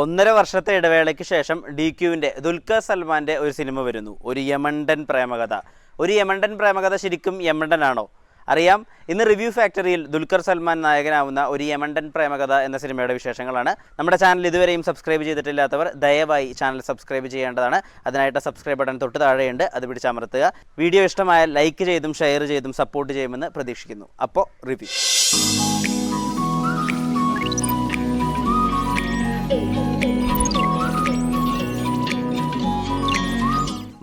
ഒന്നര വർഷത്തെ ഇടവേളയ്ക്ക് ശേഷം ഡി ക്യുവിന്റെ ദുൽഖർ സൽമാന്റെ ഒരു സിനിമ വരുന്നു. ഒരു യമണ്ടൻ പ്രേമകഥ. ഒരു യമണ്ടൻ പ്രേമകഥ ശരിക്കും ആണോ അറിയാം. ഇന്ന് റിവ്യൂ ഫാക്ടറിയിൽ ദുൽഖർ സൽമാൻ നായകനാവുന്ന ഒരു യമണ്ടൻ പ്രേമകഥ എന്ന സിനിമയുടെ വിശേഷങ്ങളാണ്. നമ്മുടെ ചാനൽ ഇതുവരെയും സബ്സ്ക്രൈബ് ചെയ്തിട്ടില്ലാത്തവർ ദയവായി ചാനൽ സബ്സ്ക്രൈബ് ചെയ്യേണ്ടതാണ്. അതിനായിട്ട് സബ്സ്ക്രൈബ് ബട്ടൺ തൊട്ട് താഴെയുണ്ട്. അത് പിടിച്ചമർത്തുക വീഡിയോ ഇഷ്ടമായാൽ ലൈക്ക് ചെയ്തും ഷെയർ ചെയ്തും സപ്പോർട്ട് ചെയ്യുമെന്ന് പ്രതീക്ഷിക്കുന്നു. അപ്പോൾ റിവ്യൂ.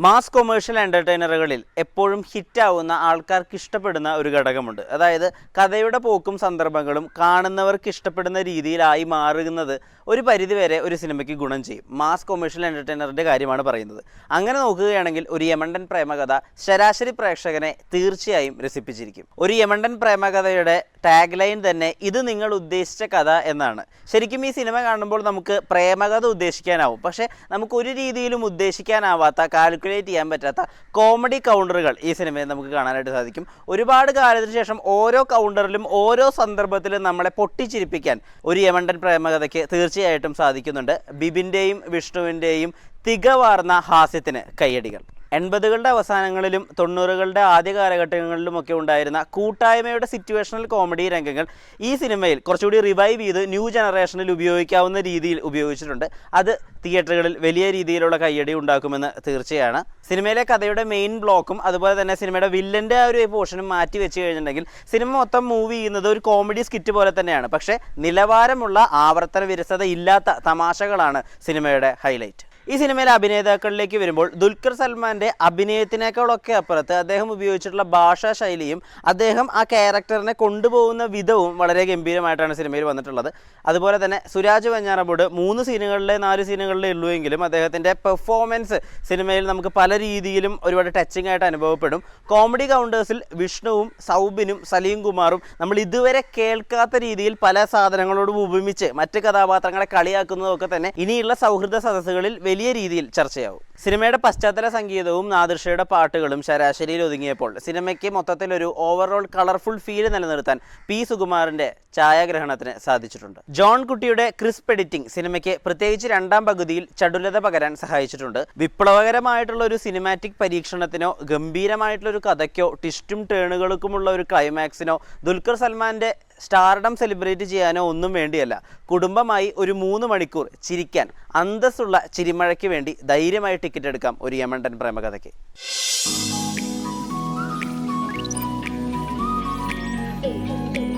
മാസ് കൊമേഴ്ഷ്യൽ എന്റർടൈനറുകളിൽ എപ്പോഴും ഹിറ്റാവുന്ന ആൾക്കാർക്ക് ഇഷ്ടപ്പെടുന്ന ഒരു ഘടകമുണ്ട്. അതായത് കഥയുടെ പോക്കും സന്ദർഭങ്ങളും കാണുന്നവർക്ക് ഇഷ്ടപ്പെടുന്ന രീതിയിലായി മാറുന്നത് ഒരു പരിധിവരെ ഒരു സിനിമയ്ക്ക് ഗുണം ചെയ്യും. മാസ് കൊമേഴ്ഷ്യൽ എന്റർടൈനറിന്റെ കാര്യമാണ് പറയുന്നത്. അങ്ങനെ നോക്കുകയാണെങ്കിൽ ഒരു യമണ്ടൻ പ്രേമകഥ ശരാശരി പ്രേക്ഷകനെ തീർച്ചയായും രസിപ്പിച്ചിരിക്കും. ഒരു യമണ്ടൻ പ്രേമകഥയുടെ ടാഗ് ലൈൻ തന്നെ ഇത് നിങ്ങൾ ഉദ്ദേശിച്ച കഥ എന്നാണ്. ശരിക്കും ഈ സിനിമ കാണുമ്പോൾ നമുക്ക് പ്രേമകഥ ഉദ്ദേശിക്കാനാവും. പക്ഷേ നമുക്ക് ഒരു രീതിയിലും ഉദ്ദേശിക്കാനാവാത്ത കാൽക്കുലേറ്റ് ചെയ്യാൻ പറ്റാത്ത കോമഡി കൗണ്ടറുകൾ ഈ സിനിമയിൽ നമുക്ക് കാണാനായിട്ട് സാധിക്കും. ഒരുപാട് കാലത്തിന് ശേഷം ഓരോ കൗണ്ടറിലും ഓരോ സന്ദർഭത്തിലും നമ്മളെ പൊട്ടിച്ചിരിപ്പിക്കാൻ ഒരു യമണ്ടൻ പ്രേമകഥയ്ക്ക് തീർച്ചയായിട്ടും സാധിക്കുന്നുണ്ട്. ബിബിന്റെയും വിഷ്ണുവിന്റെയും തികവാർന്ന ഹാസ്യത്തിന് കയ്യടികൾ. എൺപതുകളുടെ അവസാനങ്ങളിലും തൊണ്ണൂറുകളുടെ ആദ്യ കാലഘട്ടങ്ങളിലുമൊക്കെ ഉണ്ടായിരുന്ന കൂട്ടായ്മയുടെ സിറ്റുവേഷണൽ കോമഡി രംഗങ്ങൾ ഈ സിനിമയിൽ കുറച്ചുകൂടി റിവൈവ് ചെയ്ത് ന്യൂ ജനറേഷനിൽ ഉപയോഗിക്കാവുന്ന രീതിയിൽ ഉപയോഗിച്ചിട്ടുണ്ട്. അത് തിയേറ്ററുകളിൽ വലിയ രീതിയിലുള്ള കയ്യടി ഉണ്ടാക്കുമെന്ന് തീർച്ചയാണ്. സിനിമയിലെ കഥയുടെ മെയിൻ ബ്ലോക്കും അതുപോലെ തന്നെ സിനിമയുടെ വില്ലന്റെ ആ ഒരു പോർഷനും മാറ്റി വെച്ച് കഴിഞ്ഞിട്ടുണ്ടെങ്കിൽ സിനിമ മൊത്തം മൂവ് ചെയ്യുന്നത് ഒരു കോമഡി സ്കിറ്റ് പോലെ തന്നെയാണ്. പക്ഷേ നിലവാരമുള്ള ആവർത്തന വിരസത ഇല്ലാത്ത തമാശകളാണ് സിനിമയുടെ ഹൈലൈറ്റ് ഈ സിനിമയിലെ അഭിനേതാക്കളിലേക്ക് വരുമ്പോൾ ദുൽഖർ സൽമാന്റെ അഭിനയത്തിനേക്കാളൊക്കെ അപ്പുറത്ത് അദ്ദേഹം ഉപയോഗിച്ചിട്ടുള്ള ഭാഷാ ശൈലിയും അദ്ദേഹം ആ ക്യാരക്ടറിനെ കൊണ്ടുപോകുന്ന വിധവും വളരെ ഗംഭീരമായിട്ടാണ് സിനിമയിൽ വന്നിട്ടുള്ളത്. അതുപോലെ തന്നെ സുരാജ് വഞ്ഞാറബോട് മൂന്ന് സീനുകളിലെ നാല് സീനുകളിലേ ഉള്ളൂ എങ്കിലും അദ്ദേഹത്തിന്റെ പെർഫോമൻസ് സിനിമയിൽ നമുക്ക് പല രീതിയിലും ഒരുപാട് ടച്ചിങ് ആയിട്ട് അനുഭവപ്പെടും. കോമഡി കൗണ്ടേഴ്സിൽ വിഷ്ണുവും സൗബിനും സലീം കുമാറും നമ്മൾ ഇതുവരെ കേൾക്കാത്ത രീതിയിൽ പല സാധനങ്ങളോടും ഉപമിച്ച് മറ്റ് കഥാപാത്രങ്ങളെ കളിയാക്കുന്നതൊക്കെ തന്നെ ഇനിയുള്ള സൗഹൃദ സദസ്സുകളിൽ വലിയ രീതിയിൽ ചർച്ചയാവും. സിനിമയുടെ പശ്ചാത്തല സംഗീതവും നാദൃഷയുടെ പാട്ടുകളും ശരാശരിയിൽ ഒതുങ്ങിയപ്പോൾ സിനിമയ്ക്ക് മൊത്തത്തിൽ ഒരു ഓവറോൾ കളർഫുൾ ഫീൽ നിലനിർത്താൻ പി സുകുമാറിന്റെ ഛായാഗ്രഹണത്തിന് സാധിച്ചിട്ടുണ്ട്. ജോൺ കുട്ടിയുടെ ക്രിസ്പ് എഡിറ്റിംഗ് സിനിമയ്ക്ക് പ്രത്യേകിച്ച് രണ്ടാം പകുതിയിൽ ചടുലത പകരാൻ സഹായിച്ചിട്ടുണ്ട്. വിപ്ലവകരമായിട്ടുള്ള ഒരു സിനിമാറ്റിക് പരീക്ഷണത്തിനോ ഗംഭീരമായിട്ടുള്ള ഒരു കഥയ്ക്കോ ട്വിസ്റ്റും ടേണുകൾക്കുമുള്ള ഒരു ക്ലൈമാക്സിനോ ദുൽഖർ സൽമാന്റെ സ്റ്റാർഡം സെലിബ്രേറ്റ് ചെയ്യാനോ ഒന്നും വേണ്ടിയല്ല. കുടുംബമായി ഒരു മൂന്ന് മണിക്കൂർ ചിരിക്കാൻ അന്തസ്സുള്ള ചിരിമഴയ്ക്ക് വേണ്ടി ധൈര്യമായി ടിക്കറ്റ് എടുക്കാം ഒരു യമണ്ടൻ പ്രേമകഥയ്ക്ക് Thank you.